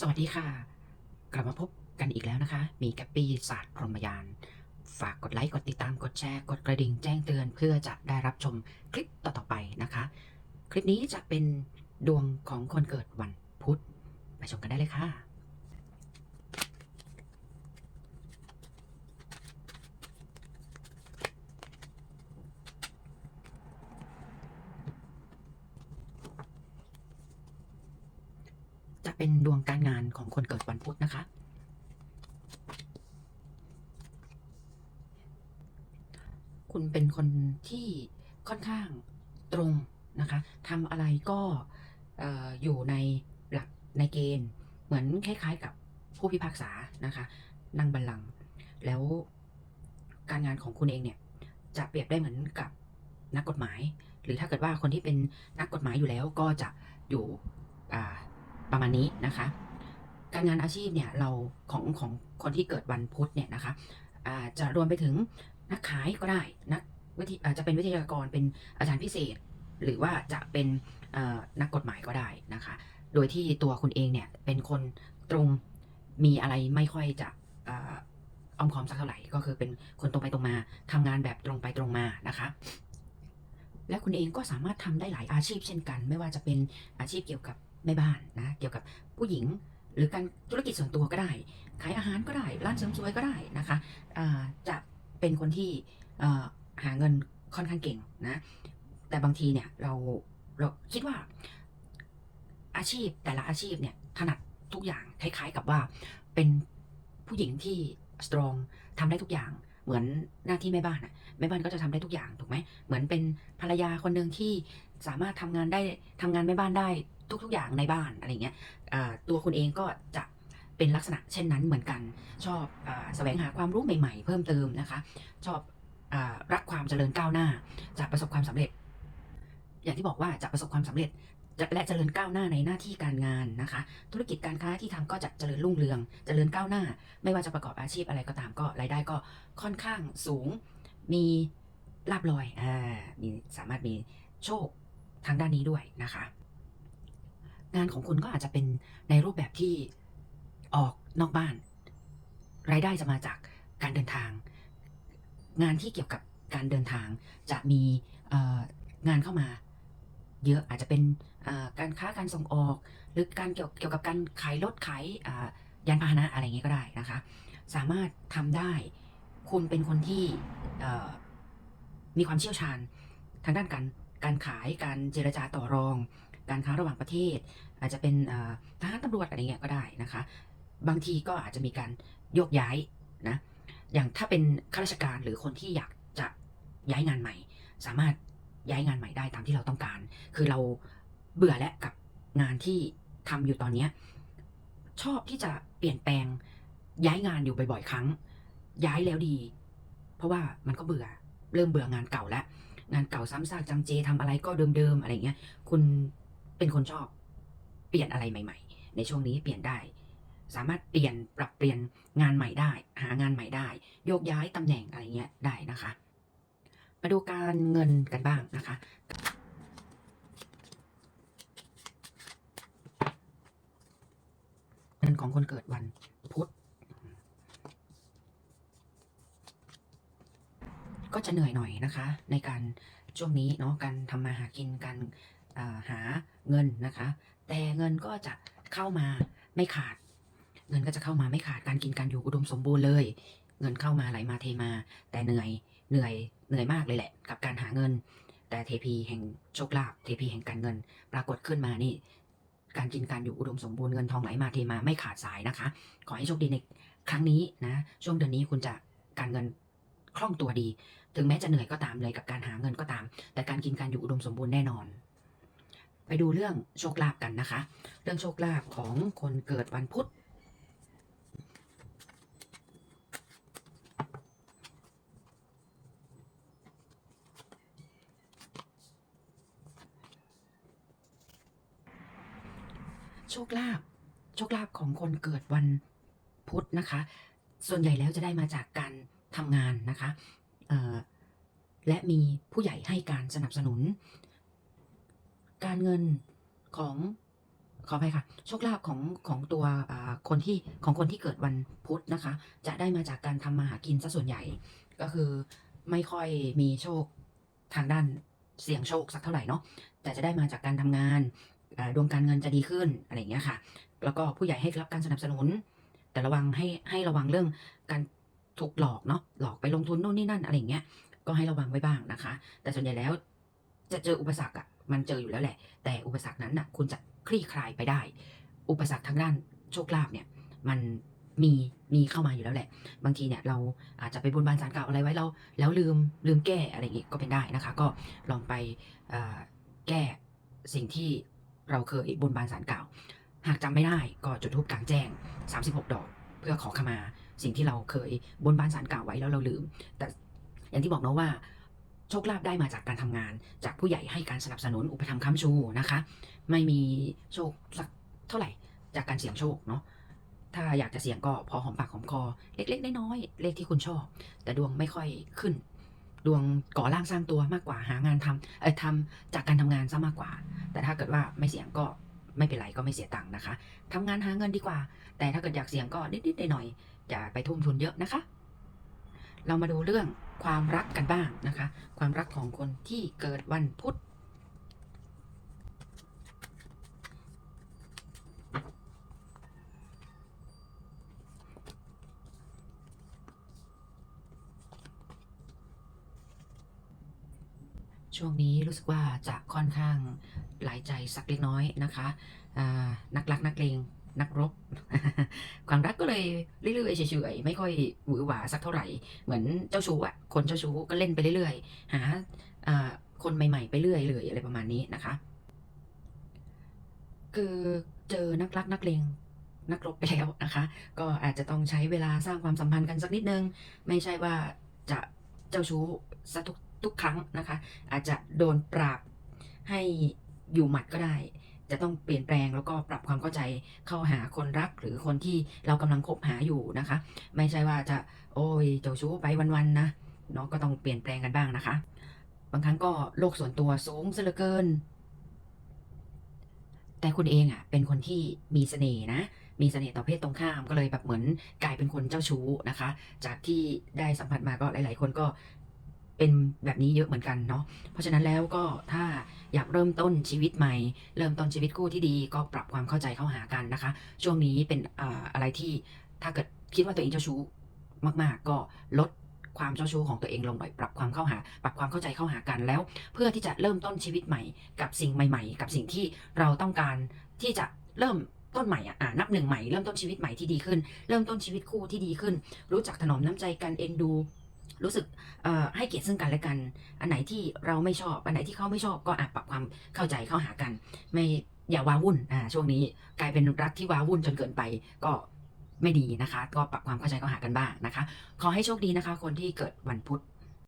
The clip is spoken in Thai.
สวัสดีค่ะ กลับมาพบกันอีกแล้วนะคะ มีแกปปี้ศาสตร์พรหมยาน ฝากกดไลค์ กดติดตาม กดแชร์ กดกระดิ่งแจ้งเตือนเพื่อจะได้รับชมคลิปต่อๆไปนะคะ คลิปนี้จะเป็นดวงของคนเกิดวันพุธ ไปชมกันได้เลยค่ะ เป็นดวงการงานของคนเกิดวันพุธนะคะ คุณเป็นคนที่ค่อนข้างตรงนะคะทำอะไรก็เอ่อยู่ในหลักในเกณฑ์ เหมือนคล้ายๆกับผู้พิพากษานะคะนั่งบัลลังก์แล้วการงานของคุณเองเนี่ย จะเปรียบได้เหมือนกับนักกฎหมาย หรือถ้าเกิดว่าคนที่เป็นนักกฎหมายอยู่แล้วก็จะอยู่ ประมาณนี้นะคะ การงานอาชีพเนี่ยเราของของคนที่เกิดวันพุธเนี่ยนะคะอาจะรวมไปถึงนักขายก็ได้นักวิทยาจะเป็นวิทยากรเป็นอาจารย์พิเศษ หรือว่าจะเป็นนักกฎหมายก็ได้นะคะ โดยที่ตัวคุณเองเนี่ยเป็นคนตรงมีอะไรไม่ค่อยจะออ้อมค้อมสักเท่าไหร่ก็คือเป็นคนตรงไปตรงมาทำงานแบบตรงไปตรงมานะคะ และคุณเองก็สามารถทำได้หลายอาชีพเช่นกัน ไม่ว่าจะเป็นอาชีพเกี่ยวกับ แม่บ้านนะเกี่ยวกับผู้หญิงหรือการธุรกิจส่วนตัวก็ได้ ขายอาหารก็ได้ ร้านเสริมสวยก็ได้นะคะจะเป็นคนที่หาเงินค่อนข้างเก่งนะ แต่บางทีเนี่ยเราเราคิดว่าอาชีพแต่ละอาชีพเนี่ยถนัดทุกอย่างคล้ายๆกับว่าเป็นผู้หญิงที่สตรองทำได้ทุกอย่าง เหมือนหน้าที่แม่บ้านอะแม่บ้านก็จะทำได้ทุกอย่างถูกไหมเหมือนเป็นภรรยาคนหนึ่งที่สามารถทำงานได้ทำงานแม่บ้านได้ ทุก ๆ อย่างในบ้านอะไรเงี้ยตัวคุณเองก็จะเป็นลักษณะเช่นนั้นเหมือนกัน ชอบอแสวงหาความรู้ใหม่ ๆ เพิ่มเติมนะคะ ชอบอรักความเจริญก้าวหน้า จะประสบความสำเร็จ อย่างที่บอกว่าจะประสบความสำเร็จจะและเจริญก้าวหน้าในหน้าที่การงานนะคะ ธุรกิจการค้าที่ทำก็จะเจริญรุ่งเรือง เจริญก้าวหน้า ไม่ว่าจะประกอบอาชีพอะไรก็ตามก็รายได้ก็ค่อนข้างสูง มีลาบลอยอ่ามีสามารถมีโชคทางด้านนี้ด้วยนะคะ งานของคุณก็อาจจะเป็นในรูปแบบที่ออกนอกบ้าน รายได้จะมาจากการเดินทาง งานที่เกี่ยวกับการเดินทางจะมีงานเข้ามา เยอะอาจจะเป็นการค้าการส่งออก หรือการเกี่ยวเกี่ยวกับการขายรถขายยานพาหนะอะไรอย่างเงี้ยก็ได้นะคะ สามารถทำได้คุณเป็นคนที่มีความเชี่ยวชาญ ทางด้านการการขายการเจรจาต่อรอง การค้าระหว่างประเทศ อาจจะเป็นทหารตำรวจอะไรเงี้ยก็ได้นะคะ บางทีก็อาจจะมีการโยกย้ายนะอย่างถ้าเป็นข้าราชการหรือคนที่อยากจะย้ายงานใหม่ สามารถย้ายงานใหม่ได้ตามที่เราต้องการ คือเราเบื่อแล้วกับงานที่ทำอยู่ตอนเนี้ชอบที่จะเปลี่ยนแปลงย้ายงานอยู่บ่อยๆ ครั้ง ย้ายแล้วดี เพราะว่ามันก็เบื่อ เริ่มเบื่องานเก่าแล้ว งานเก่าซ้ำซากจำเจทำอะไรก็เดิมๆอะไรเงี้ย คุณ เป็นคนชอบ เปลี่ยนอะไรใหม่ ๆ ในช่วงนี้เปลี่ยนได้ สามารถเปลี่ยนปรับเปลี่ยนงานใหม่ได้ หางานใหม่ได้ โยกย้ายตำแหน่งอะไรเงี้ยได้นะคะ มาดูการเงินกันบ้างนะคะเงินของคนเกิดวันพุธก็จะเหนื่อยหน่อยนะคะ ในการช่วงนี้เนาะการทำมาหากินการ หาเงินนะคะ แต่เงินก็จะเข้ามาไม่ขาด เงินก็จะเข้ามาไม่ขาดการกินการอยู่อุดมสมบูรณ์เลย เงินเข้ามาไหลมาเทมา แต่เหนื่อยเหนื่อยเหนื่อยมากเลยแหละ กับการหาเงิน แต่เทพีแห่งโชคลาภเทพีแห่งการเงิน ปรากฏขึ้นมานี่ การกินการอยู่อุดมสมบูรณ์เงินทองไหลมาเทมาไม่ขาดสายนะคะ ขอให้โชคดีในครั้งนี้นะช่วงเดือนนี้คุณจะการเงินคล่องตัวดี ถึงแม้จะเหนื่อยก็ตามเลยกับการหาเงินก็ตาม แต่การกินการอยู่อุดมสมบูรณ์แน่นอน ไปดูเรื่องโชคลาภกันนะคะ เรื่องโชคลาภของคนเกิดวันพุธโชคลาภโชคลาภของคนเกิดวันพุธนะคะ ส่วนใหญ่แล้วจะได้มาจากการทำงานนะคะและมีผู้ใหญ่ให้การสนับสนุน การเงินของขออภัยค่ะ โชคลาภของของตัวคนที่ของคนที่เกิดวันพุธนะคะ จะได้มาจากการทำมาหากินซะส่วนใหญ่ ก็คือไม่ค่อยมีโชคทางด้านเสี่ยงโชคสักเท่าไหร่เนาะแต่จะได้มาจากการทำงานดวงการเงินจะดีขึ้นอะไรอย่างเงี้ยค่ะ แล้วก็ผู้ใหญ่ให้รับการสนับสนุน แต่ระวังให้ให้ระวังเรื่องการถูกหลอกเนาะหลอกไปลงทุนนู่นนี่นั่นอะไรอย่างเงี้ยก็ให้ระวังไว้บ้างนะคะ แต่ส่วนใหญ่แล้วจะเจออุปสรรคอะ มันเจออยู่แล้วแหละ แต่อุปสรรคนั้นน่ะคุณจะคลี่คลายไปได้ อุปสรรคทางด้านโชคลาภเนี่ยมันมีมีเข้ามาอยู่แล้วแหละ บางทีเนี่ยเราอาจจะไปบนบานสารกล่าวอะไรไว้แล้วแล้วลืมลืมแก้อะไรอย่างงี้ก็เป็นได้นะคะ ก็ลองไปแก้สิ่งที่เราเคยบนบานสารกล่าว หากจำไม่ได้ก็จุดทูปกลางแจ้ง 36 ดอกเพื่อขอขมา สิ่งที่เราเคยบนบานสารกล่าวไว้แล้วเราลืม แต่อย่างที่บอกเนาะว่า ชคลาภได้มาจากการทำงาน จากผู้ใหญ่ให้การสนับสนุนอุปถัมภ์ค้ำชูนะคะ ไม่มีโชคสักเท่าไหร่จากการเสี่ยงโชคเนาะถ้าอยากจะเสี่ยงก็พอหอมปากหอมคอ เล็กๆน้อยๆเลขที่คุณชอบ แต่ดวงไม่ค่อยขึ้น ดวงก่อร่างสร้างตัวมากกว่าหางานทำเออทำจากการทำงานซะมากกว่า แต่ถ้าเกิดว่าไม่เสี่ยงก็ไม่เป็นไรก็ไม่เสียตังค์นะคะทำงานหาเงินดีกว่า แต่ถ้าเกิดอยากเสี่ยงก็นิดๆหน่อยๆอย่าไปทุ่มทุนเยอะนะคะ เรามาดูเรื่อง ความรักกันบ้างนะคะ ความรักของคนที่เกิดวันพุธช่วงนี้รู้สึกว่าจะค่อนข้างหลายใจสักเล็กน้อยนะคะนักรักนักเลง นักรบ ความรักก็เลยเรื่อยๆเฉยๆไม่ค่อยหวือหวาสักเท่าไหร่ เหมือนเจ้าชู้อะคนเจ้าชู้ก็เล่นไปเรื่อยๆหาอ่าคนใหม่ๆไปเรื่อยเลยอะไรประมาณนี้นะคะ คือเจอนักรักนักเลงนักรบไปแล้วนะคะ ก็อาจจะต้องใช้เวลาสร้างความสัมพันธ์กันสักนิดนึง ไม่ใช่ว่าจะเจ้าชู้ซะทุกทุกครั้งนะคะ อาจจะโดนปราบให้อยู่หมัดก็ได้ จะต้องเปลี่ยนแปลงแล้วก็ปรับความเข้าใจเข้าหาคนรักหรือคนที่เรากำลังคบหาอยู่นะคะ ไม่ใช่ว่าจะโอ้ยเจ้าชู้ไปวันๆนะเนาะก็ต้องเปลี่ยนแปลงกันบ้างนะคะ บางครั้งก็โลกส่วนตัวสูงซะเหลือเกิน แต่คุณเองอะ เป็นคนที่มีเสน่ห์นะมีเสน่ห์ต่อเพศตรงข้ามก็เลยแบบเหมือนกลายเป็นคนเจ้าชู้นะคะ จากที่ได้สัมผัสมาก็หลาย ๆ คนก็ เป็นแบบนี้เยอะเหมือนกันเนาะ เพราะฉะนั้นแล้วก็ถ้าอยากเริ่มต้นชีวิตใหม่ เริ่มต้นชีวิตคู่ที่ดีก็ปรับความเข้าใจเข้าหากันนะคะ ช่วงนี้เป็นอะไรที่ถ้าเกิดคิดว่าตัวเองเจ้าชู้มากๆ ก็ลดความเจ้าชู้ของตัวเองลงหน่อยปรับความเข้าหา ปรับความเข้าใจเข้าหากันแล้ว เพื่อที่จะเริ่มต้นชีวิตใหม่ กับสิ่งใหม่ ๆ กับสิ่งที่เราต้องการที่จะเริ่มต้นใหม่อะอ่านับหนึ่งใหม่เริ่มต้นชีวิตใหม่ที่ดีขึ้น เริ่มต้นชีวิตคู่ที่ดีขึ้น รู้จักถนอมน้ำใจกันเอ็นดู รู้สึกให้เกียรติซึ่งกันและกัน อันไหนที่เราไม่ชอบ อันไหนที่เขาไม่ชอบก็อาจปรับความเข้าใจเข้าหากัน ไม่อย่าว้าวุ่นอ่าช่วงนี้กลายเป็นรักที่ว้าวุ่นจนเกินไปก็ไม่ดีนะคะ ก็ปรับความเข้าใจเข้าหากันบ้างนะคะ ขอให้โชคดีนะคะ คนที่เกิดวันพุธ